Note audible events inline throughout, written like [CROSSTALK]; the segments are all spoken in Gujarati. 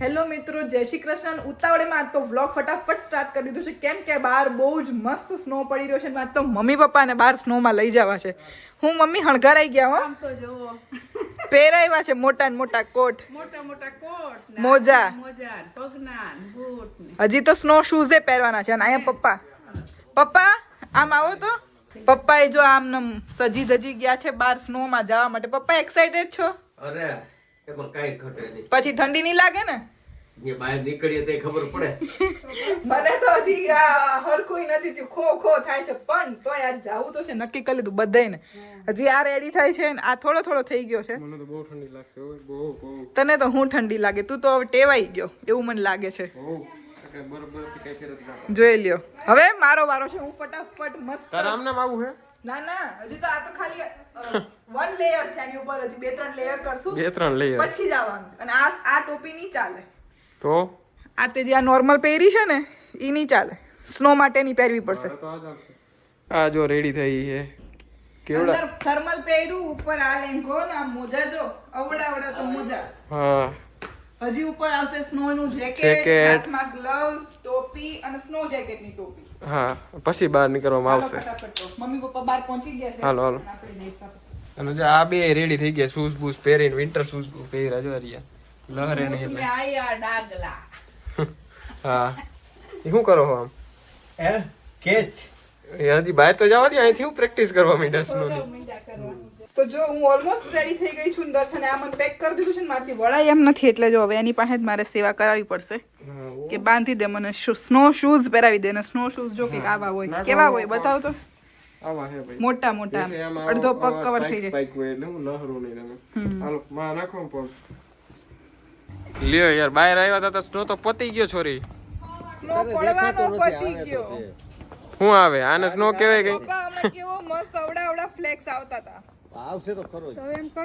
હેલો મિત્રો જય શ્રી કૃષ્ણ. ઉતાવળેમાં તો વ્લોગ ફટાફટ સ્ટાર્ટ કરી દીધું છે. કેમ કે બહાર બહુ જ મસ્ત સ્નો પડી રહ્યો છે આજ તો મમ્મી પપ્પાને બહાર સ્નોમાં લઈ જવા છે. હું મમ્મી હણગારાઈ ગયા હો. આમ તો જુઓ. પહેરાવ્યા છે મોટા ને મોટા કોટ. મોટા મોટા કોટ મોજા. મોજા પગના બૂટ હજી તો સ્નો શૂઝે પહેરવાના છે અને અહીંયા પપ્પા. પપ્પા આમ આવો તો. પપ્પાએ જો આમ સજી ધજી ગયા છે બહાર સ્નોમાં જવા માટે. પપ્પા એક્સાઇટેડ છો? અરે એમાં કાંઈ ઘટે નહીં. પછી ઠંડી નહીં લાગે ને? બહાર નીકળીએ તો ખબર પડે. મને તો હજી હરખું નથી થયું. ખો ખો થાય છે પણ તોય આજ જાવું તો છે. નક્કી કરી લીધું બધાયને. હજી આ રેડી થાય છે ને આ થોડો થોડો થઈ ગયો છે. મને તો બહુ ઠંડી લાગશે બહુ બહુ. તને તો હું ઠંડી લાગે તું તો હવે ટેવાઈ ગયો એવું મને લાગે છે. જોઈ લ્યો. હવે મારો વારો છે હું ફટાફટ મસ્ત તારા નામ આવું હે? ના ના હજી તો આ તો ખાલી વન લેયર છે એની ઉપર હજી બે ત્રણ લેયર કરશું. બે ત્રણ લેયર પછી જ આવવાનું અને આ આ ટોપી નહીં ચાલે. તો? આ તે જે આ નોર્મલ પહેરી છે ને એ નહીં ચાલે. સ્નો માટે ની પહેરવી પડશે. આ આ જો રેડી થઈ છે. કેવડા? અંદર થર્મલ પહેર્યું ઉપર આ લેંઘો ને આ મોજા જો અવડા અવડા તો મોજા. હા. હજી ઉપર આવશે સ્નો નું જેકેટ. હાથમાં ગ્લવ્સ ટોપી અને સ્નો જેકેટની ટોપી. હા પછી બહાર નીકળવામાં આવશે. મમ્મી પપ્પા બહાર પહોંચી ગયા છે. હાલો, હાલો. અને જો આ બે રેડી થઈ ગયા શૂઝ બૂઝ પહેરીને વિન્ટર શૂઝ પહેર્યા જો રહ્યા લહરે નહીં એટલે. આયા ડાગલા. [LAUGHS] હા. એ શું કરો આમ? હે? કેચ? હજી બહાર તો જવા દે અહીંથી હું પ્રેક્ટિસ કરવા માંડ્યા સ્નોની. મીંડા કરવા તો જો હું ઓલમોસ્ટ રેડી થઈ ગઈ છું દર્શને આ મને પેક કરી દીધું છે ને મારાથી વળાય એમ નથી એટલે જો હવે એની પાસે જ મારે સેવા કરાવવી પડશે. કે બાંધી દે મને સ્નો શૂઝ પહેરાવી દે ને સ્નો શૂઝ જો કે આવા હોય. કેવા હોય બતાવ તો. આવા હે ભાઈ. મોટા મોટા. અડધો પગ કવર થઈ જાય. એટલે હું લહરું નહીં તમે હાલો માં નાખો પગ લ્યો યાર બહાર આવ્યા હતા તો સ્નો તો પતી ગયો છોરી. સ્નો પડવાનો પતી ગયો. શું આવે? આને સ્નો કહેવાય કઈ? કેવો મસ્ત અવડા અવડા ફ્લેક્સ આવતા હતા આવશે તો ખરો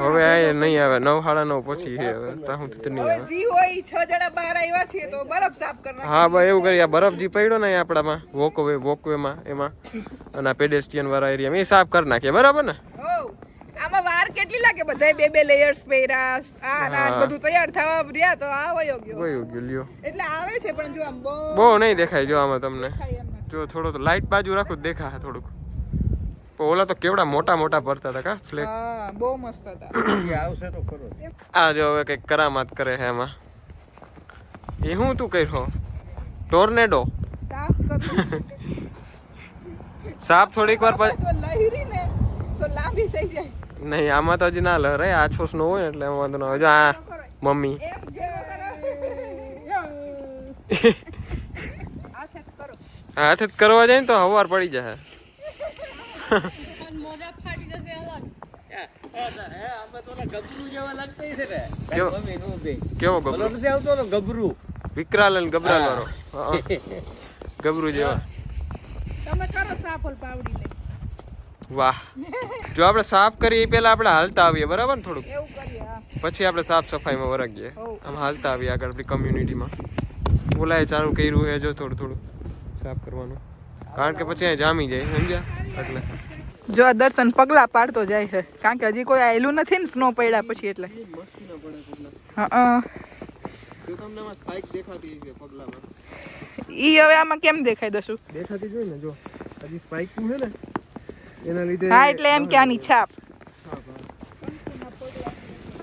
હવે આ નહીં આવે નવ સાડા નવ પછી છે હવે ત્યાં સુધી તો નહીં આવે. જી હોય છ જણા બહાર આવ્યા છે તો બરફ સાફ કરવા હા ભાઈ એવું કરી આ બરફ જી પડ્યો ને આપણામાં વોકવે વોકવેમાં એમાં અને આ પેડેસ્ટિયન વાળા એરિયામાં એ સાફ કરી નાખીએ બરાબર ને? આમાં વાર કેટલી લાગે? બધા બે બે લેયર્સ પહેરા આ ના બધું તૈયાર થવા રહ્યા તો આ વયો ગયો. વયો ગયો લ્યો. એટલે આવે છે પણ જો આમ બહુ બહુ નહીં દેખાય જો આમાં તમને. જો થોડો તો લાઇટ બાજુ રાખો દેખા થોડુંક. ઓલા તો કેવડા મોટા મોટા પડતા હતા કા? ફ્લેક હા બહુ મસ્ત હતા. એ આવશે તો ખરો. જ આ જો હવે કંઈક કરામાત કરે છે એમાં એ હું તું કર્યો? ટોર્નેડો સાફ કરવું સાપ થોડીક વાર પછી જો લહેરી ને તો લાંબી થઈ જાય. નહીં આમાં તો હજી ના લહરે આછો સ્નો હોય ને એટલે એમાં વાંધો ના આવે. જો આ મમ્મી. એમ જેવો [LAUGHS] આ સેટ કરો. હાથ જ કરવા જાય ને તો હવાર પડી જાય કેવો? ગબરો? નથી આવતો ને ગભરું વિકરાલ અને ગબરાલ વાળો ગબરું જેવા. તમે કરો સાફલ પાવડી વાહ. જો આપણે સાફ કરીએ પેલા પહેલા આપણે હાલતા આવીએ બરાબર ને થોડુંક? એવું કરીએ હા. પછી આપણે સાફ સફાઈમાં વરગીએ. આમ હાલતા આવીએ આગળ આપણી કમ્યુનિટીમાં બોલાય ચાલુ કર્યું છે જો થોડું થોડું. સાફ કરવાનું. કારણ કે પછી અહીં જામી જાય સમજ્યા? એટલે. જો આ દર્શન પગલા પાડતો જાય છે. કારણ કે હજી કોઈ આયેલું નથી ને સ્નો પડ્યા પછી એટલે. હા ઈ હવે આમાં કેમ દેખાય દશું દેખાતી જોઈ ને જો. હજી સ્પાઇક છે ને એના લીધે હા એટલે એમ કે આની છાપ.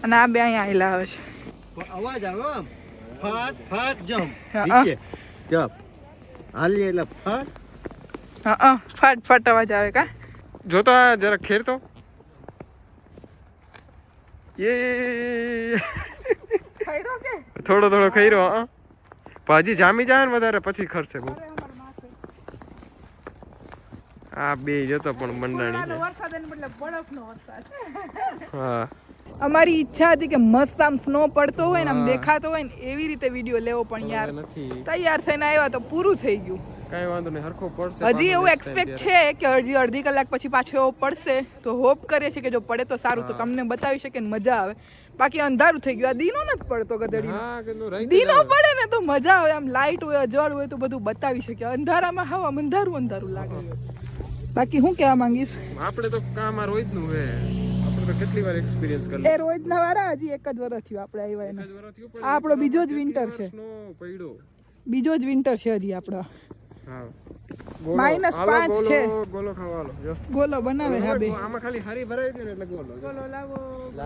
અને આ બે અહીંયા આયેલા આવે છે. અવાજ આવે આમ. ફાટ ફાટ જમ. ઠીક છે. જપ. હાલીએ એટલે ફાટ હા ફટ ફટ અવાજ આવે કા? જોતો આ જરા ખેર તો. એ. થોડો થોડો ખાઈ રહ્યો ભાજી જામી જાય ને વધારે પછી ખરશે બહુ આ બે જતો પણ મંડાણી હા. અમારી ઈચ્છા હતી કે મસ્ત આમ સ્નો પડતો હોય ને આમ દેખાતો હોય ને એવી રીતે વીડિયો લેવો પણ યાર નથી. તૈયાર થઈને આવ્યા તો પૂરું થઈ ગયું. કાંઈ વાંધો નહીં હરખો પડશે હજી એવું એક્સપેક્ટ છે કે હજી અડધી કલાક પછી પાછો એવો પડશે તો હોપ કરીએ છીએ કે જો પડે તો સારું તો તમને બતાવી શકે ને મજા આવે. બાકી અંધારું થઈ ગયું આ દીનો નથી પડતો ગધેડી હા દીનો પડે ને તો મજા આવે આમ લાઈટ હોય અજવાળ હોય તો બધું બતાવી શકે. અંધારામાં હવા અંધારું અંધારું લાગે. બાકી હું કહેવા માંગીશ? આપણે તો કામ આ રોજનું હે કેટલી વાર એક્સપિરિયન્સ કરી એ રોજના વાળા હજી એક જ વર્ષ થયું આપણે આવ્યા એને. આ આપણો બીજો જ વિન્ટર છે. પડ્યો? બીજો જ વિન્ટર છે હજી આપણો. હા. Minus પાંચ છે. ગોલો ખાવાલો જો. ગોલો બનાવે હા બે. આમાં ખાલી હરી ભરાઈ ને એટલે ગોલો ગોલો લાવો.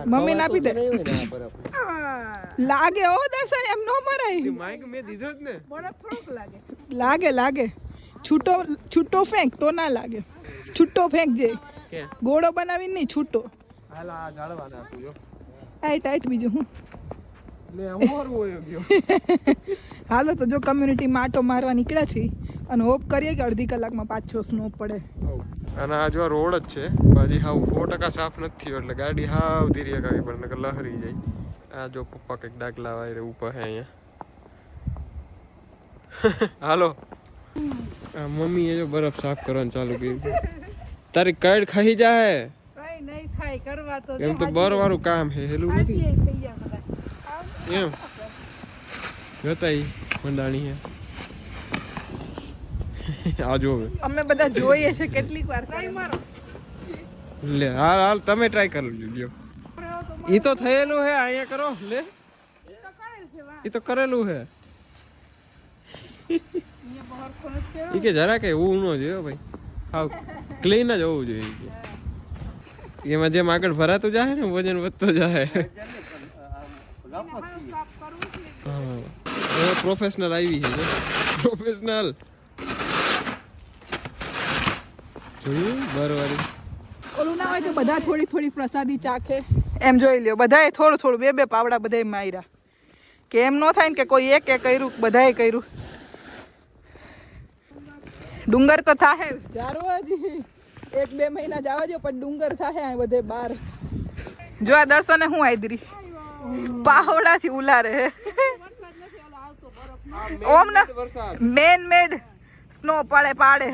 મમ્મી ના દે. ને બરફ. [LAUGHS] લાગે ઓ દર્શન એમ નો મરાય. માઈક મે દીધો જ ને. બડો ફ્રોક લાગે. લાગે લાગે. છૂટો છૂટો ફેંક તો ના લાગે. છૂટો ફેંક જે. ગોળો બનાવી નહીં છૂટો. હાલ આ જાળવા નાખું જો. ટાઈટ ટાઈટ બીજું હું? લે અમોર હોય ગયો. [LAUGHS] હાલો તો જો કમ્યુનિટીમાં આટો મારવા નીકળ્યા છીએ. અને હોપ કરીએ કે અડધી કલાકમાં પાછો સ્નો પડે. અને આ જો રોડ જ છે પછી હાવ સો ટકા સાફ નથી એટલે ગાડી હાવ ધીરે કાવી પણ નકર લહરી જાય. આ જો પપ્પા કંઈક ડાકલા વાયરે ઊભા હે અહીંયા. [LAUGHS] હાલો. આ મમ્મીએ જો બરફ સાફ કરવાનું ચાલુ કર્યું. તારી કડ ખાઈ જાય કઈ નહીં થાય કરવા તો એમ તો બર વાળું કામ છે હેલું નથી? એમ. જોતાઈ મંડાણી હે. આ જો અમે બધા જોઈએ છે કેટલીક વાર. ટ્રાય મારો. લે હાલ હાલ તમે ટ્રાય કરી લ્યો. ઈ તો થયેલું હે અહીંયા કરો લે. તો કરેલ છે વાહ ઈ તો કરેલું હે. ઈ કે જરા કે એવું ન જોયો હો ભાઈ. હાવ ક્લીન જ હોવું જોઈએ. એમાં જેમ આગળ ભરાતું જાય ને વજન વધતો જાય હવે પ્રોફેશનલ આવી છે પ્રોફેશનલ જોયું બરવારી ઓલું ના હોય તો બધા થોડી થોડી પ્રસાદી ચાખે. એમ જોઈ લ્યો બધાએ થોડું થોડું બે બે પાવડા બધાએ માર્યા. કે એમ ન થાય ને કે કોઈ એક એ કર્યું બધાએ કર્યું. ડુંગર તો થાહે. જારો હજી. એક બે મહિના જવા દો પણ ડુંગર થાહે આ બધે બાર. જો આ દર્શને હું આદરી પાવડાથી ઉલારે હે. વરસાદ નથી ઓલો આવતો બરફ ઓમ ના મેન મેડ સ્નો પડે પાડે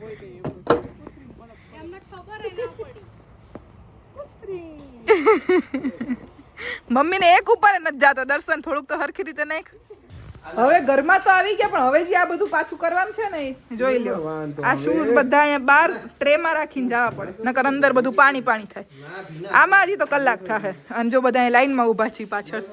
હે એમને ખબર ય ના પડી મમ્મીને એક ઉપર નથી જાતો. દર્શન થોડુંક તો હરખી રીતે નાખ. હવે ઘરમાં તો આવી ગયા પણ હવે જે આ બધું પાછું કરવાનું છે ને જોઈ લ્યો. આ શૂઝ બધા અહીંયા બહાર ટ્રેમાં રાખીને જવા પડે. નકર અંદર બધું પાણી પાણી થાય. આમાં હજી તો કલાક થાય અને જો બધા અહીં લાઈનમાં ઊભા છીએ પાછળ.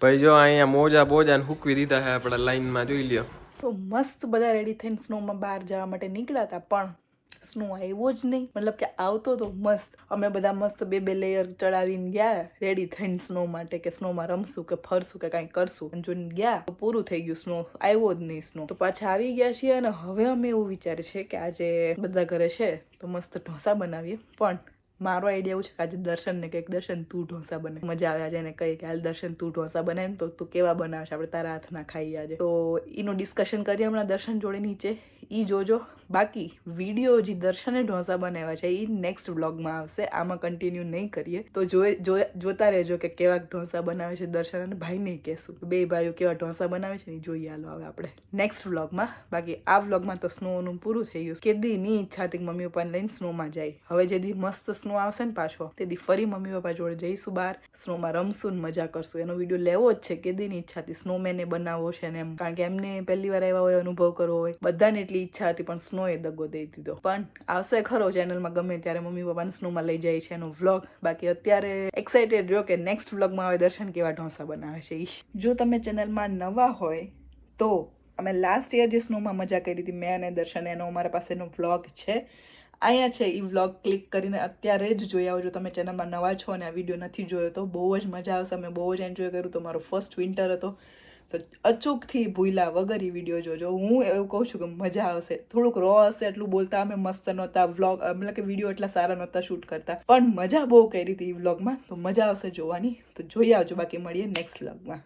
ભાઈ જો અહીંયા મોજા બોજા ને હુકવી દીધા છે આપણા લાઈનમાં જોઈ લ્યો. તો મસ્ત બધા રેડી થઈને સ્નોમાં બહાર જવા માટે નીકળ્યા હતા, પણ સ્નો આવ્યો જ નહીં. મતલબ કે આવતો તો મસ્ત. અમે બધા મસ્ત બે બે લેયર ચડાવીને ગયા રેડી થઈને સ્નો માટે કે સ્નોમાં રમશું કે ફરશું કે કાંઈ કરશું. અને જોઈને ગયા, તો પૂરું થઈ ગયું સ્નો આવ્યો જ નહીં સ્નો તો પાછા આવી ગયા છીએ અને હવે અમે એવું વિચારે છે કે આજે બધા ઘરે છે, તો મસ્ત ઢોસા બનાવીએ. પણ મારો આઈડિયા એવું છે કે આજે દર્શન ને કંઈક દર્શન તું ઢોસા બને. મજા આવે આજે એને કહી કે, હાલ દર્શન તું ઢોસા બનાવે ને તો તું કેવા બનાવે છે આપણે તારા હાથના ખાઈએ આજે. તો એનું ડિસ્કશન કરીએ હમણાં દર્શન જોડે નીચે. એ જોજો. બાકી વીડિયો જે દર્શને ઢોસા બનાવ્યા છે એ નેક્સ્ટ વ્લોગમાં આવશે. આમાં કન્ટિન્યુ નહીં કરીએ. તો જોઈ જોતા રહેજો કે કેવા ઢોસા બનાવે છે દર્શન અને ભાઈને કહેશું બે ભાઈઓ કેવા ઢોસા બનાવે છે ને જોઈએ હાલો હવે આપણે. નેક્સ્ટ વ્લોગમાં બાકી આ વ્લોગમાં તો સ્નોનું પૂરું થઈ ગયું કેદી ની ઈચ્છા હતી મમ્મી પપ્પાને લઈને સ્નોમાં જાય. હવે જે દી મસ્ત સ્નો આવશે ને પાછો. તેથી ફરી મમ્મી પપ્પા જોડે જઈશું બહાર, સ્નોમાં રમશું ને મજા કરશું. એનો વીડિયો લેવો જ છે કેદીની ઈચ્છાથી ઈચ્છા હતી સ્નોમેને બનાવવો છે ને એમ. કારણ કે એમને પહેલી વાર આવ્યા હોય, અનુભવ કરવો હોય, બધાને એટલી ઈચ્છા હતી, પણ સ્નોએ દગો દઈ દીધો. પણ આવશે ખરો ચેનલમાં ગમે ત્યારે મમ્મી પપ્પાને સ્નોમાં લઈ જાય છે એનો વ્લોગ. બાકી અત્યારે એક્સાઇટેડ રહ્યો કે નેક્સ્ટ વ્લોગમાં હવે દર્શન કેવા ઢોસા બનાવે છે જો તમે ચેનલમાં નવા હોય, તો અમે લાસ્ટ યર જે સ્નોમાં મજા કરી હતી, મેં અને દર્શન એનો અમારા પાસેનો વ્લોગ છે. અહીંયા છે એ વ્લોગ ક્લિક કરીને અત્યારે જ જોઈ આવજો. તમે ચેનલમાં નવા છો અને આ વીડિયો નથી જોયો તો બહુ જ મજા આવશે. અમે બહુ જ એન્જોય કર્યું. તો મારો ફર્સ્ટ વિન્ટર હતો. તો અચૂકથી ભૂલ્યા વગર એ વીડિયો જોજો. હું એવું કહું છું કે મજા આવશે. થોડુંક રો હશે એટલું બોલતા અમે મસ્ત નહોતા. વ્લોગ મતલબ કે વીડિયો એટલા સારા નહોતા શૂટ કરતા. પણ મજા બહુ કરી હતી એ વ્લોગમાં તો મજા આવશે જોવાની. તો જોઈ આવજો. બાકી મળીએ નેક્સ્ટ વ્લોગમાં